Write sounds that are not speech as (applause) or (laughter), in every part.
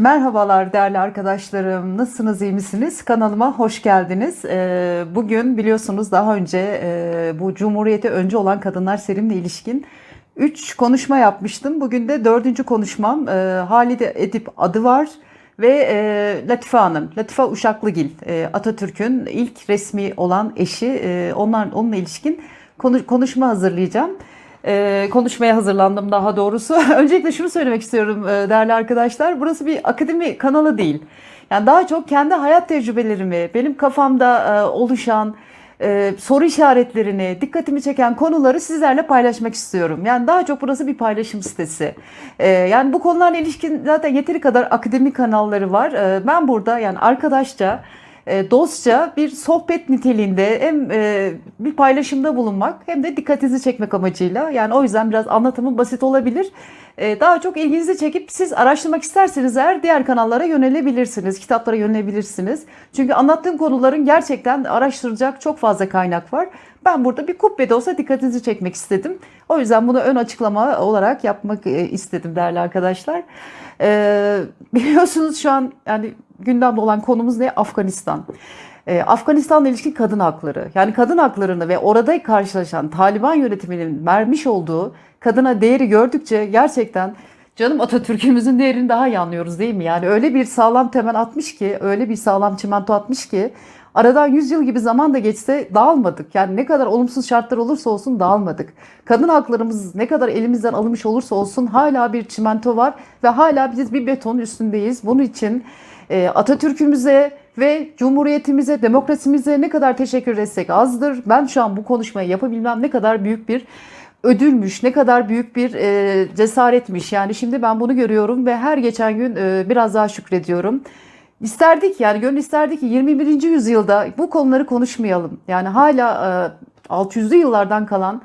Merhabalar değerli arkadaşlarım. Nasılsınız, iyi misiniz? Kanalıma hoş geldiniz. Ee, Bugün biliyorsunuz daha önce e, bu Cumhuriyete önce olan kadınlar serimle ilişkin 3 konuşma yapmıştım. Bugün de dördüncü konuşmam. Ee, Halide Edip adı var ve e, Latife Hanım, Latife Uşaklıgil, e, Atatürk'ün ilk resmi olan eşi. E, onlar onunla ilişkin konu- konuşma hazırlayacağım. Ee, konuşmaya hazırlandım daha doğrusu. (laughs) Öncelikle şunu söylemek istiyorum e, değerli arkadaşlar. Burası bir akademi kanalı değil. Yani daha çok kendi hayat tecrübelerimi, benim kafamda e, oluşan e, soru işaretlerini, dikkatimi çeken konuları sizlerle paylaşmak istiyorum. Yani daha çok burası bir paylaşım sitesi. Yani bu konularla ilişkin zaten yeteri kadar akademik kanalları var. Ben burada yani arkadaşça dostça bir sohbet niteliğinde hem e, bir paylaşımda bulunmak hem de dikkatinizi çekmek amacıyla. Yani o yüzden biraz anlatımım basit olabilir. E, Daha çok ilginizi çekip siz araştırmak isterseniz eğer diğer kanallara yönelebilirsiniz, kitaplara yönelebilirsiniz. Çünkü anlattığım konuların gerçekten araştıracak çok fazla kaynak var. Ben burada bir kubbe de olsa dikkatinizi çekmek istedim. O yüzden bunu ön açıklama olarak yapmak e, istedim değerli arkadaşlar. Ee, (laughs) biliyorsunuz şu an yani gündemde olan konumuz ne? Afganistan. Ee, Afganistan'la ilişkin kadın hakları. Yani kadın haklarını ve orada karşılaşan Taliban yönetiminin vermiş olduğu kadına değeri gördükçe gerçekten canım Atatürk'ümüzün değerini daha iyi anlıyoruz değil mi? Yani öyle bir sağlam temel atmış ki, öyle bir sağlam çimento atmış ki aradan 100 yıl gibi zaman da geçse dağılmadık. Yani ne kadar olumsuz şartlar olursa olsun dağılmadık. Kadın haklarımız ne kadar elimizden alınmış olursa olsun hala bir çimento var ve hala biz bir betonun üstündeyiz. Bunun için e, Atatürk'ümüze ve Cumhuriyetimize, demokrasimize ne kadar teşekkür etsek azdır. Ben şu an bu konuşmayı yapabilmem ne kadar büyük bir ödülmüş, ne kadar büyük bir e, cesaretmiş. Yani şimdi ben bunu görüyorum ve her geçen gün e, biraz daha şükrediyorum. İsterdik yani gönül isterdi ki 21. yüzyılda bu konuları konuşmayalım. Yani hala e, 600'lü yıllardan kalan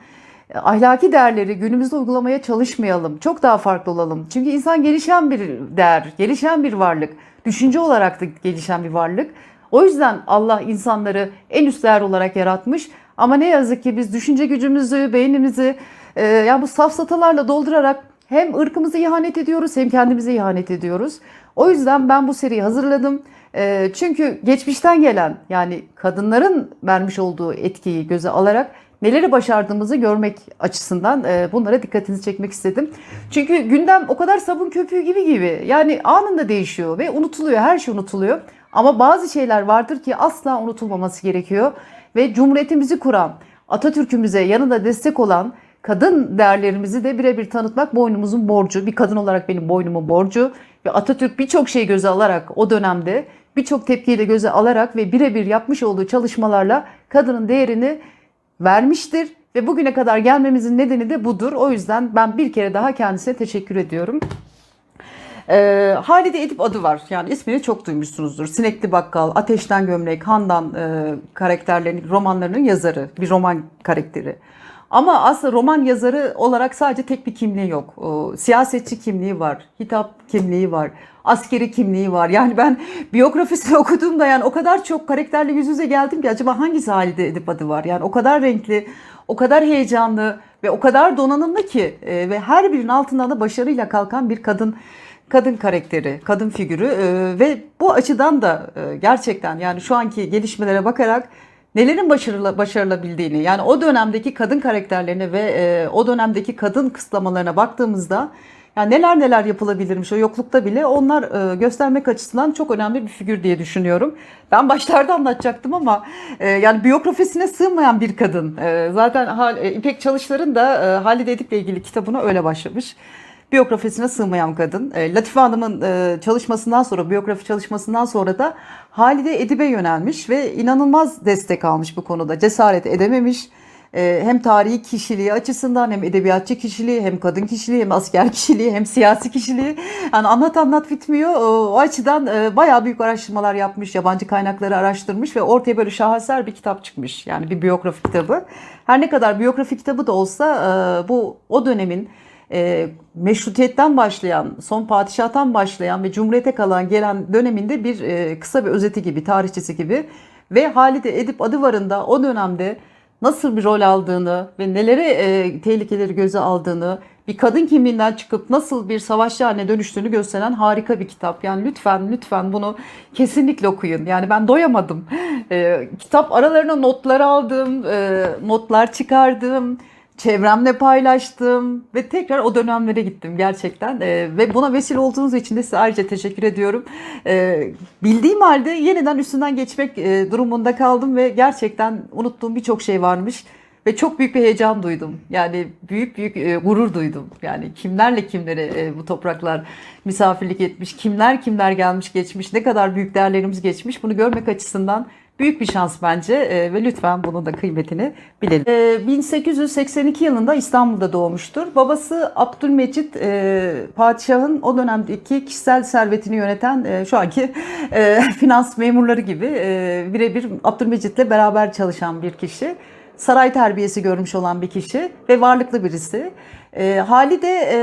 ahlaki değerleri günümüzde uygulamaya çalışmayalım. Çok daha farklı olalım. Çünkü insan gelişen bir değer, gelişen bir varlık. Düşünce olarak da gelişen bir varlık. O yüzden Allah insanları en üst değer olarak yaratmış. Ama ne yazık ki biz düşünce gücümüzü, beynimizi e, yani bu safsatalarla doldurarak hem ırkımızı ihanet ediyoruz hem kendimize ihanet ediyoruz. O yüzden ben bu seriyi hazırladım. E, çünkü geçmişten gelen yani kadınların vermiş olduğu etkiyi göze alarak neleri başardığımızı görmek açısından e, bunlara dikkatinizi çekmek istedim. Çünkü gündem o kadar sabun köpüğü gibi gibi yani anında değişiyor ve unutuluyor her şey unutuluyor. Ama bazı şeyler vardır ki asla unutulmaması gerekiyor ve cumhuriyetimizi kuran Atatürk'ümüze yanında destek olan kadın değerlerimizi de birebir tanıtmak boynumuzun borcu. Bir kadın olarak benim boynumun borcu ve Atatürk birçok şeyi göze alarak o dönemde birçok tepkiyi de göze alarak ve birebir yapmış olduğu çalışmalarla kadının değerini vermiştir ve bugüne kadar gelmemizin nedeni de budur. O yüzden ben bir kere daha kendisine teşekkür ediyorum. Ee, Halide Edip adı var. Yani ismini çok duymuşsunuzdur. Sinekli Bakkal, Ateşten Gömlek, Handan e, karakterlerinin, romanlarının yazarı. Bir roman karakteri. Ama aslında roman yazarı olarak sadece tek bir kimliği yok. Siyasetçi kimliği var, hitap kimliği var, askeri kimliği var. Yani ben biyografisini (laughs) okuduğumda yani o kadar çok karakterle yüz yüze geldim ki acaba hangisi Halide Edip adı var? Yani o kadar renkli, o kadar heyecanlı ve o kadar donanımlı ki e, ve her birinin altından da başarıyla kalkan bir kadın kadın karakteri, kadın figürü e, ve bu açıdan da e, gerçekten yani şu anki gelişmelere bakarak nelerin başarılı, başarılabildiğini yani o dönemdeki kadın karakterlerine ve e, o dönemdeki kadın kısıtlamalarına baktığımızda yani neler neler yapılabilirmiş o yoklukta bile onlar e, göstermek açısından çok önemli bir figür diye düşünüyorum. Ben başlarda anlatacaktım ama e, yani biyografisine sığmayan bir kadın. E, zaten e, İpek Çalışlar'ın da e, Halide Edip'le ilgili kitabına öyle başlamış biyografisine sığmayan kadın. E, Latife Hanım'ın e, çalışmasından sonra, biyografi çalışmasından sonra da Halide Edip'e yönelmiş ve inanılmaz destek almış bu konuda. Cesaret edememiş. E, hem tarihi kişiliği açısından hem edebiyatçı kişiliği hem kadın kişiliği hem asker (laughs) kişiliği hem siyasi kişiliği yani anlat anlat bitmiyor. O, açıdan bayağı büyük araştırmalar yapmış, yabancı kaynakları araştırmış ve ortaya böyle şaheser bir kitap çıkmış. Yani bir biyografi kitabı. Her ne kadar biyografi kitabı da olsa bu o dönemin e, meşrutiyetten başlayan, son padişahtan başlayan ve cumhuriyete kalan gelen döneminde bir e, kısa bir özeti gibi, tarihçesi gibi ve Halide Edip Adıvar'ın da o dönemde nasıl bir rol aldığını ve neleri e, tehlikeleri göze aldığını bir kadın kimliğinden çıkıp nasıl bir savaşçı haline dönüştüğünü gösteren harika bir kitap. Yani lütfen lütfen bunu kesinlikle okuyun. Yani ben doyamadım. Ee, kitap aralarına notlar aldım, e, notlar çıkardım. Çevremle paylaştım ve tekrar o dönemlere gittim gerçekten. Ee, ve buna vesile olduğunuz için de size ayrıca teşekkür ediyorum. Ee, bildiğim halde yeniden üstünden geçmek e, durumunda kaldım ve gerçekten unuttuğum birçok şey varmış. Ve çok büyük bir heyecan duydum. Yani büyük büyük e, gurur duydum. Yani kimlerle kimlere e, bu topraklar misafirlik etmiş, kimler kimler gelmiş geçmiş, ne kadar büyük değerlerimiz geçmiş bunu görmek açısından büyük bir şans bence e, ve lütfen bunun da kıymetini bilelim. E, 1882 yılında İstanbul'da doğmuştur. Babası Abdülmecit e, padişahın o dönemdeki kişisel servetini yöneten e, şu anki e, (laughs) finans memurları gibi e, birebir Abdülmecit'le beraber çalışan bir kişi saray terbiyesi görmüş olan bir kişi ve varlıklı birisi. E, Halide e,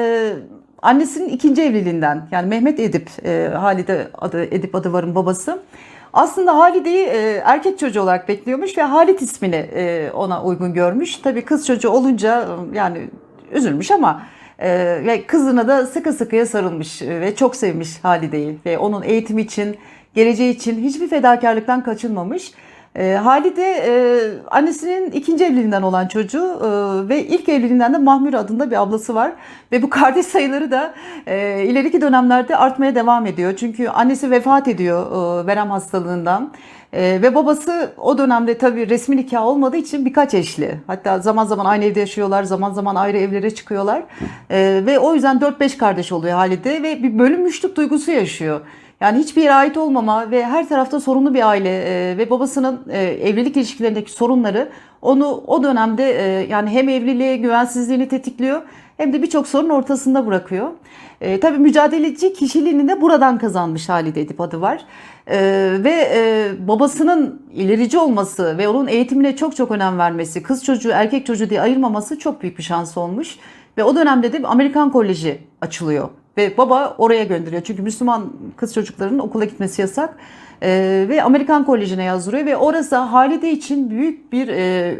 annesinin ikinci evliliğinden yani Mehmet Edip, e, Halide adı, Edip adı varın babası. Aslında Halide'yi e, erkek çocuğu olarak bekliyormuş ve Halit ismini e, ona uygun görmüş. Tabii kız çocuğu olunca yani üzülmüş ama e, ve kızına da sıkı sıkıya sarılmış e, ve çok sevmiş Halide'yi ve onun eğitimi için, geleceği için hiçbir fedakarlıktan kaçınmamış. E, Halide e, annesinin ikinci evliliğinden olan çocuğu e, ve ilk evliliğinden de Mahmur adında bir ablası var. Ve bu kardeş sayıları da e, ileriki dönemlerde artmaya devam ediyor. Çünkü annesi vefat ediyor e, verem hastalığından. E, ve babası o dönemde tabii resmi nikah olmadığı için birkaç eşli. Hatta zaman zaman aynı evde yaşıyorlar, zaman zaman ayrı evlere çıkıyorlar. E, ve o yüzden 4-5 kardeş oluyor Halide ve bir bölünmüşlük duygusu yaşıyor. Yani hiçbir yere ait olmama ve her tarafta sorunlu bir aile e, ve babasının e, evlilik ilişkilerindeki sorunları onu o dönemde e, yani hem evliliğe güvensizliğini tetikliyor hem de birçok sorun ortasında bırakıyor. E, tabii mücadeleci kişiliğini de buradan kazanmış Halide Edip adı var. E, ve e, babasının ilerici olması ve onun eğitimine çok çok önem vermesi, kız çocuğu erkek çocuğu diye ayırmaması çok büyük bir şans olmuş. Ve o dönemde de Amerikan Koleji açılıyor. Ve baba oraya gönderiyor. Çünkü Müslüman kız çocuklarının okula gitmesi yasak. Ee, ve Amerikan Koleji'ne yazdırıyor. Ve orası Halide için büyük bir e,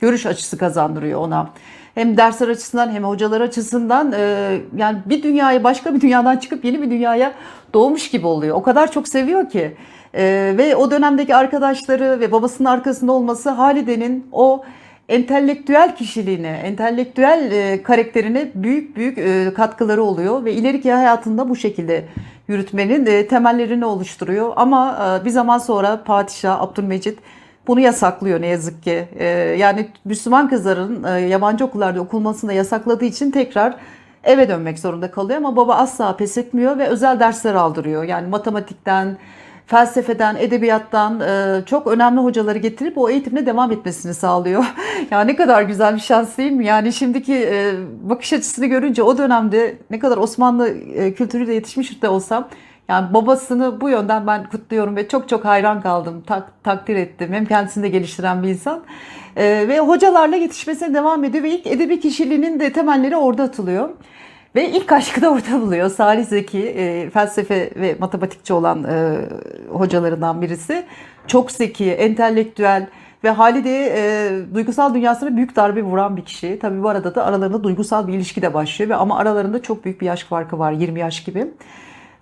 görüş açısı kazandırıyor ona. Hem dersler açısından hem hocalar açısından e, yani bir dünyaya başka bir dünyadan çıkıp yeni bir dünyaya doğmuş gibi oluyor. O kadar çok seviyor ki. E, ve o dönemdeki arkadaşları ve babasının arkasında olması Halide'nin o entelektüel kişiliğine, entelektüel e, karakterine büyük büyük e, katkıları oluyor ve ileriki hayatında bu şekilde yürütmenin e, temellerini oluşturuyor. Ama e, bir zaman sonra Padişah Abdülmecit bunu yasaklıyor ne yazık ki. Yani Müslüman kızların yabancı okullarda okunmasını da yasakladığı için tekrar eve dönmek zorunda kalıyor ama baba asla pes etmiyor ve özel dersler aldırıyor. Yani matematikten, felsefeden, edebiyattan e, çok önemli hocaları getirip o eğitimine devam etmesini sağlıyor. (laughs) ya ne kadar güzel bir şans değil mi? Yani şimdiki e, bakış açısını görünce o dönemde ne kadar Osmanlı e, kültürüyle yetişmiş de olsam yani babasını bu yönden ben kutluyorum ve çok çok hayran kaldım, tak, takdir ettim. Hem kendisini de geliştiren bir insan. E, ve hocalarla yetişmesine devam ediyor ve ilk edebi kişiliğinin de temelleri orada atılıyor. Ve ilk aşkı da orada buluyor. Salih Zeki, e, felsefe ve matematikçi olan e, hocalarından birisi. Çok zeki, entelektüel ve Halide'ye e, duygusal dünyasına büyük darbe vuran bir kişi. Tabii bu arada da aralarında duygusal bir ilişki de başlıyor ve ama aralarında çok büyük bir yaş farkı var, 20 yaş gibi.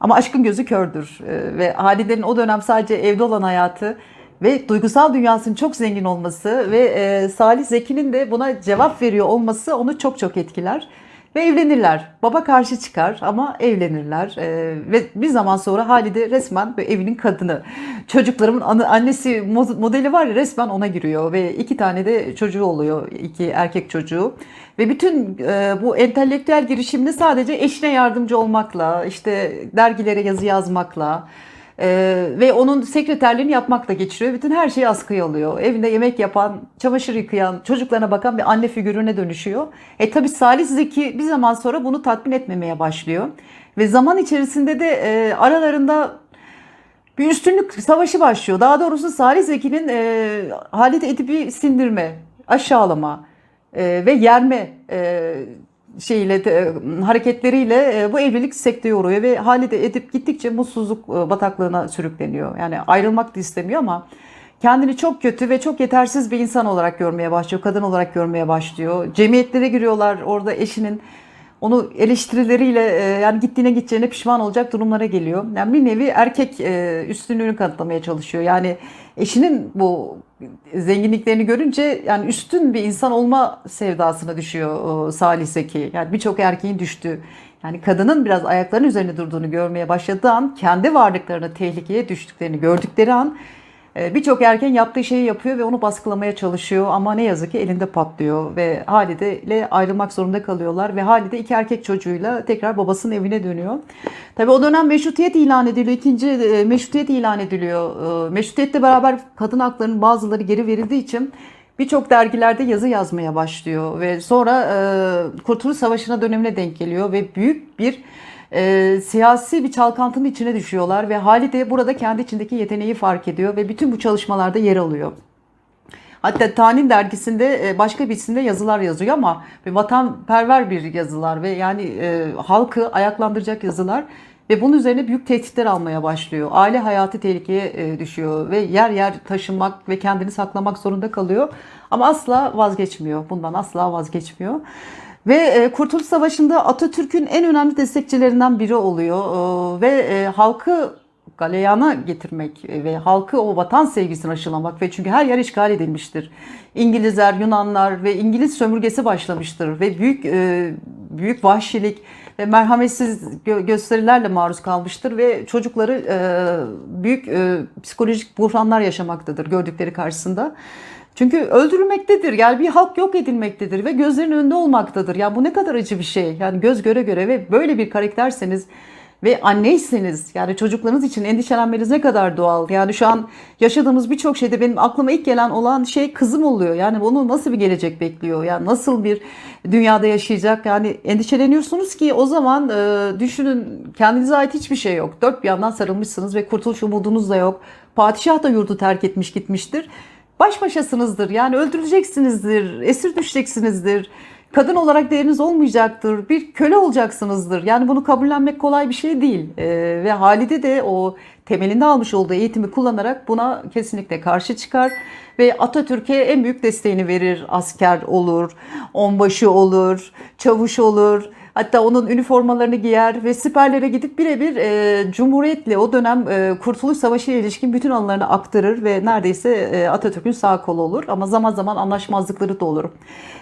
Ama aşkın gözü kördür e, ve Halide'nin o dönem sadece evde olan hayatı ve duygusal dünyasının çok zengin olması ve e, Salih Zeki'nin de buna cevap veriyor olması onu çok çok etkiler. Ve evlenirler. Baba karşı çıkar ama evlenirler. Ee, ve bir zaman sonra Halide resmen evinin kadını. Çocuklarımın annesi modeli var ya resmen ona giriyor. Ve iki tane de çocuğu oluyor. iki erkek çocuğu. Ve bütün e, bu entelektüel girişimde sadece eşine yardımcı olmakla, işte dergilere yazı yazmakla, ee, ve onun sekreterliğini yapmakla geçiriyor. Bütün her şeyi askıya alıyor. Evinde yemek yapan, çamaşır yıkayan, çocuklarına bakan bir anne figürüne dönüşüyor. E tabi Salih Zeki bir zaman sonra bunu tatmin etmemeye başlıyor. Ve zaman içerisinde de e, aralarında bir üstünlük savaşı başlıyor. Daha doğrusu Salih Zeki'nin e, Halit Edip'i sindirme, aşağılama e, ve yerme e, şeyiyle de, hareketleriyle e, bu evlilik sekteye uğruyor ve Halide Edip gittikçe mutsuzluk e, bataklığına sürükleniyor. Yani ayrılmak da istemiyor ama kendini çok kötü ve çok yetersiz bir insan olarak görmeye başlıyor. Kadın olarak görmeye başlıyor. Cemiyetlere giriyorlar. Orada eşinin onu eleştirileriyle e, yani gittiğine gideceğine pişman olacak durumlara geliyor. Yani bir nevi erkek e, üstünlüğünü kanıtlamaya çalışıyor. Yani eşinin bu zenginliklerini görünce yani üstün bir insan olma sevdasına düşüyor e, Salih Zeki. Yani birçok erkeğin düştüğü. Yani kadının biraz ayaklarının üzerinde durduğunu görmeye başladığı an kendi varlıklarına tehlikeye düştüklerini gördükleri an Birçok erken yaptığı şeyi yapıyor ve onu baskılamaya çalışıyor ama ne yazık ki elinde patlıyor ve Halide ile ayrılmak zorunda kalıyorlar ve Halide iki erkek çocuğuyla tekrar babasının evine dönüyor. Tabii o dönem meşrutiyet ilan ediliyor, ikinci e, meşrutiyet ilan ediliyor. E, Meşrutiyetle beraber kadın haklarının bazıları geri verildiği için birçok dergilerde yazı yazmaya başlıyor ve sonra e, Kurtuluş Savaşı'na dönemine denk geliyor ve büyük bir e, siyasi bir çalkantının içine düşüyorlar ve Halide burada kendi içindeki yeteneği fark ediyor ve bütün bu çalışmalarda yer alıyor. Hatta Tanin dergisinde e, başka bir isimde yazılar yazıyor ama bir vatanperver bir yazılar ve yani e, halkı ayaklandıracak yazılar ve bunun üzerine büyük tehditler almaya başlıyor. Aile hayatı tehlikeye e, düşüyor ve yer yer taşınmak ve kendini saklamak zorunda kalıyor. Ama asla vazgeçmiyor. Bundan asla vazgeçmiyor. Ve e, Kurtuluş Savaşı'nda Atatürk'ün en önemli destekçilerinden biri oluyor. E, ve e, halkı galeyana getirmek ve halkı o vatan sevgisini aşılamak ve çünkü her yer işgal edilmiştir. İngilizler, Yunanlar ve İngiliz sömürgesi başlamıştır ve büyük büyük vahşilik ve merhametsiz gö- gösterilerle maruz kalmıştır ve çocukları büyük psikolojik buhranlar yaşamaktadır gördükleri karşısında. Çünkü öldürülmektedir. Yani bir halk yok edilmektedir ve gözlerin önünde olmaktadır. Ya bu ne kadar acı bir şey. Yani göz göre göre ve böyle bir karakterseniz ve anneyseniz yani çocuklarınız için endişelenmeniz ne kadar doğal. Yani şu an yaşadığımız birçok şeyde benim aklıma ilk gelen olan şey kızım oluyor. Yani bunu nasıl bir gelecek bekliyor? Yani nasıl bir dünyada yaşayacak? Yani endişeleniyorsunuz ki o zaman e, düşünün kendinize ait hiçbir şey yok. Dört bir yandan sarılmışsınız ve kurtuluş umudunuz da yok. Padişah da yurdu terk etmiş gitmiştir baş başasınızdır. Yani öldürüleceksinizdir, esir düşeceksinizdir. Kadın olarak değeriniz olmayacaktır. Bir köle olacaksınızdır. Yani bunu kabullenmek kolay bir şey değil. Ee, ve Halide de o temelinde almış olduğu eğitimi kullanarak buna kesinlikle karşı çıkar. Ve Atatürk'e en büyük desteğini verir. Asker olur, onbaşı olur, çavuş olur. Hatta onun üniformalarını giyer ve siperlere gidip birebir e, Cumhuriyet'le o dönem e, Kurtuluş Savaşı ile ilişkin bütün anılarını aktarır ve neredeyse e, Atatürk'ün sağ kolu olur. Ama zaman zaman anlaşmazlıkları da olur.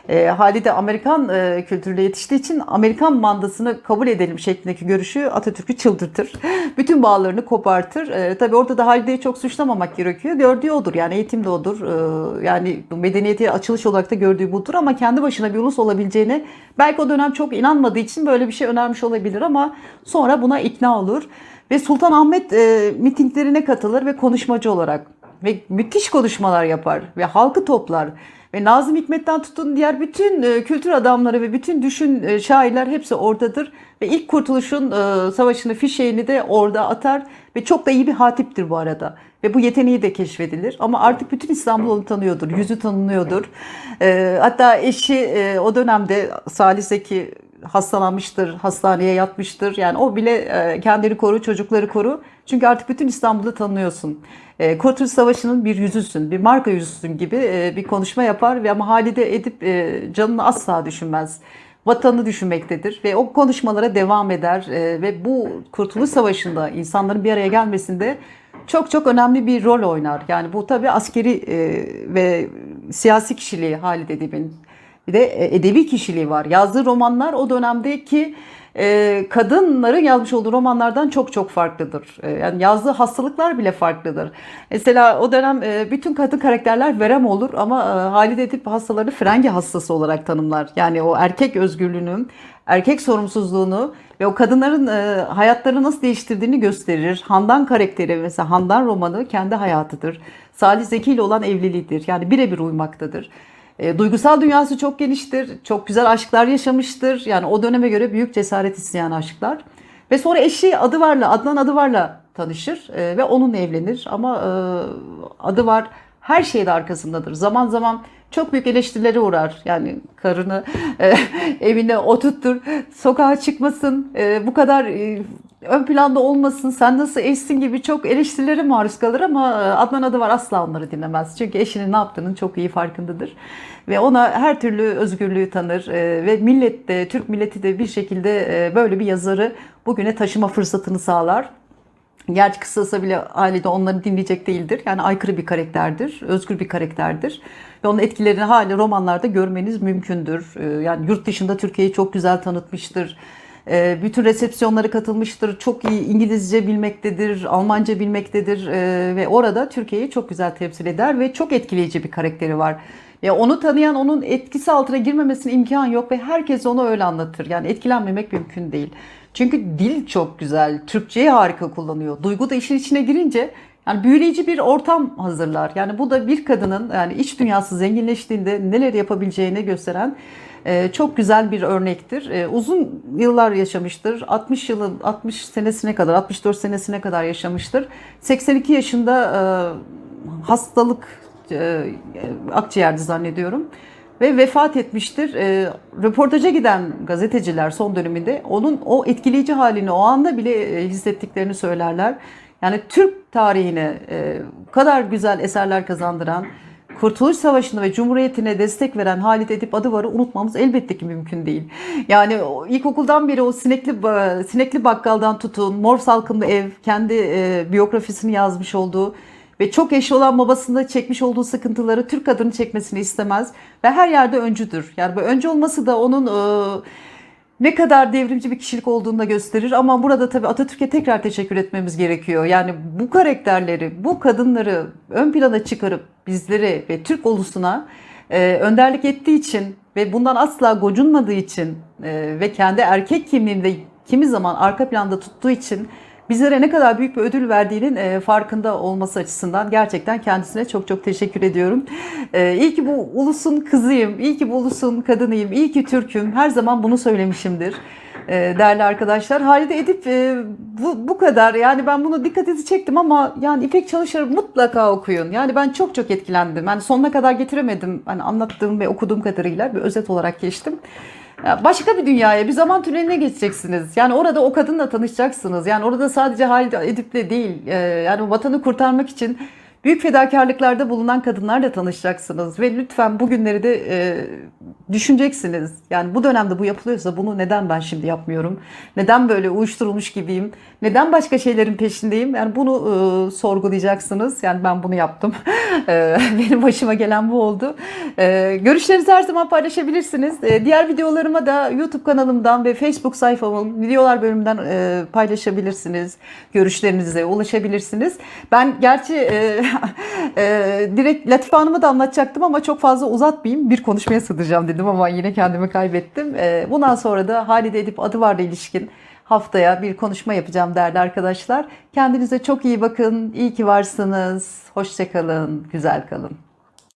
E, Halide Amerikan e, kültürüyle yetiştiği için Amerikan mandasını kabul edelim şeklindeki görüşü Atatürk'ü çıldırtır. Bütün bağlarını kopartır. E, tabii orada da Halide'yi çok suçlamamak gerekiyor. Gördüğü odur yani eğitim de odur. E, yani medeniyete açılış olarak da gördüğü budur ama kendi başına bir ulus olabileceğine belki o dönem çok inanmadığı için böyle bir şey önermiş olabilir ama sonra buna ikna olur. Ve Sultan Ahmet e, mitinglerine katılır ve konuşmacı olarak ve müthiş konuşmalar yapar ve halkı toplar. Ve Nazım Hikmet'ten tutun diğer bütün e, kültür adamları ve bütün düşün e, şairler hepsi oradadır. Ve ilk kurtuluşun e, savaşını fişeğini de orada atar. Ve çok da iyi bir hatiptir bu arada. Ve bu yeteneği de keşfedilir. Ama artık bütün İstanbul onu tanıyordur. Yüzü tanınıyordur. E, hatta eşi e, o dönemde Salih Zeki hastalanmıştır, hastaneye yatmıştır. Yani o bile e, kendini koru, çocukları koru. Çünkü artık bütün İstanbul'u tanıyorsun. E, Kurtuluş Savaşı'nın bir yüzüsün, bir marka yüzüsün gibi e, bir konuşma yapar ve ama Halide Edip e, canını asla düşünmez. Vatanı düşünmektedir ve o konuşmalara devam eder e, ve bu Kurtuluş Savaşı'nda insanların bir araya gelmesinde çok çok önemli bir rol oynar. Yani bu tabii askeri e, ve siyasi kişiliği Halide Edip'in. Bir de e, edebi kişiliği var. Yazdığı romanlar o dönemdeki e, kadınların yazmış olduğu romanlardan çok çok farklıdır. E, yani yazdığı hastalıklar bile farklıdır. Mesela o dönem bütün kadın karakterler verem olur ama Halide Edip hastalarını frengi hastası olarak tanımlar. Yani o erkek özgürlüğünün, erkek sorumsuzluğunu ve o kadınların e, hayatlarını nasıl değiştirdiğini gösterir. Handan karakteri mesela Handan romanı kendi hayatıdır. Salih Zeki ile olan evliliğidir. Yani birebir uymaktadır. E, duygusal dünyası çok geniştir. Çok güzel aşklar yaşamıştır. Yani o döneme göre büyük cesaret isteyen aşklar. Ve sonra eşi Adıvar'la, Adnan Adıvar'la tanışır e, ve onunla evlenir. Ama e, Adıvar her şeyde arkasındadır. Zaman zaman çok büyük eleştirilere uğrar. Yani karını e, evine oturttur, sokağa çıkmasın, e, bu kadar e, ön planda olmasın, sen nasıl eşsin gibi çok eleştirilere maruz kalır ama e, Adnan adı var asla onları dinlemez. Çünkü eşinin ne yaptığının çok iyi farkındadır. Ve ona her türlü özgürlüğü tanır e, ve millet de, Türk milleti de bir şekilde e, böyle bir yazarı bugüne taşıma fırsatını sağlar. Gerçi kısasa bile ailede onları dinleyecek değildir. Yani aykırı bir karakterdir, özgür bir karakterdir. Ve onun etkilerini hala romanlarda görmeniz mümkündür. Yani yurt dışında Türkiye'yi çok güzel tanıtmıştır. Ee, Bütün resepsiyonlara katılmıştır. Çok iyi İngilizce bilmektedir, Almanca bilmektedir. Ee, Ve orada Türkiye'yi çok güzel temsil eder ve çok etkileyici bir karakteri var. Ya onu tanıyan onun etkisi altına girmemesine imkan yok ve herkes onu öyle anlatır. Yani etkilenmemek mümkün değil. Çünkü dil çok güzel. Türkçeyi harika kullanıyor. Duygu da işin içine girince yani büyüleyici bir ortam hazırlar. Yani bu da bir kadının yani iç dünyası zenginleştiğinde neler yapabileceğini gösteren e, çok güzel bir örnektir. E, uzun yıllar yaşamıştır. 60 yılın 60 senesine kadar, 64 senesine kadar yaşamıştır. 82 yaşında e, hastalık e, akciğerdi zannediyorum ve vefat etmiştir. E, röportaja giden gazeteciler son döneminde onun o etkileyici halini o anda bile e, hissettiklerini söylerler. Yani Türk tarihine e, kadar güzel eserler kazandıran, Kurtuluş Savaşı'na ve Cumhuriyeti'ne destek veren Halit Edip Adıvar'ı unutmamız elbette ki mümkün değil. Yani ilkokuldan beri o sinekli ba- sinekli bakkaldan tutun, Mor Salkımlı Ev, kendi e, biyografisini yazmış olduğu ve çok eşi olan babasında çekmiş olduğu sıkıntıları Türk kadını çekmesini istemez ve her yerde öncüdür. Yani bu öncü olması da onun e, ne kadar devrimci bir kişilik olduğunu da gösterir ama burada tabii Atatürk'e tekrar teşekkür etmemiz gerekiyor. Yani bu karakterleri, bu kadınları ön plana çıkarıp bizleri ve Türk ulusuna e, önderlik ettiği için ve bundan asla gocunmadığı için e, ve kendi erkek kimliğini de kimi zaman arka planda tuttuğu için bizlere ne kadar büyük bir ödül verdiğinin e, farkında olması açısından gerçekten kendisine çok çok teşekkür ediyorum. E, iyi ki bu ulusun kızıyım, iyi ki bu ulusun kadınıyım, iyi ki Türk'üm. Her zaman bunu söylemişimdir. E, değerli arkadaşlar. Halide Edip e, bu, bu kadar. Yani ben bunu dikkatinizi çektim ama yani İpek Çalışır'ı mutlaka okuyun. Yani ben çok çok etkilendim. Yani sonuna kadar getiremedim. Hani anlattığım ve okuduğum kadarıyla bir özet olarak geçtim. Başka bir dünyaya, bir zaman tüneline geçeceksiniz. Yani orada o kadınla tanışacaksınız. Yani orada sadece Halide Edip'le değil, e, yani vatanı kurtarmak için büyük fedakarlıklarda bulunan kadınlarla tanışacaksınız. Ve lütfen bugünleri de e, düşüneceksiniz. Yani bu dönemde bu yapılıyorsa bunu neden ben şimdi yapmıyorum? Neden böyle uyuşturulmuş gibiyim? Neden başka şeylerin peşindeyim? Yani bunu e, sorgulayacaksınız. Yani ben bunu yaptım. (laughs) E, benim başıma gelen bu oldu. E, görüşlerinizi her zaman paylaşabilirsiniz. E, diğer videolarıma da YouTube kanalımdan ve Facebook sayfamın videolar bölümünden e, paylaşabilirsiniz. Görüşlerinize ulaşabilirsiniz. Ben gerçi e, (laughs) e, direkt Latife Hanım'ı da anlatacaktım ama çok fazla uzatmayayım. Bir konuşmaya sığdıracağım dedim ama yine kendimi kaybettim. E, bundan sonra da Halide Edip Adıvar'la ilişkin haftaya bir konuşma yapacağım değerli arkadaşlar. Kendinize çok iyi bakın. İyi ki varsınız. Hoşçakalın. Güzel kalın.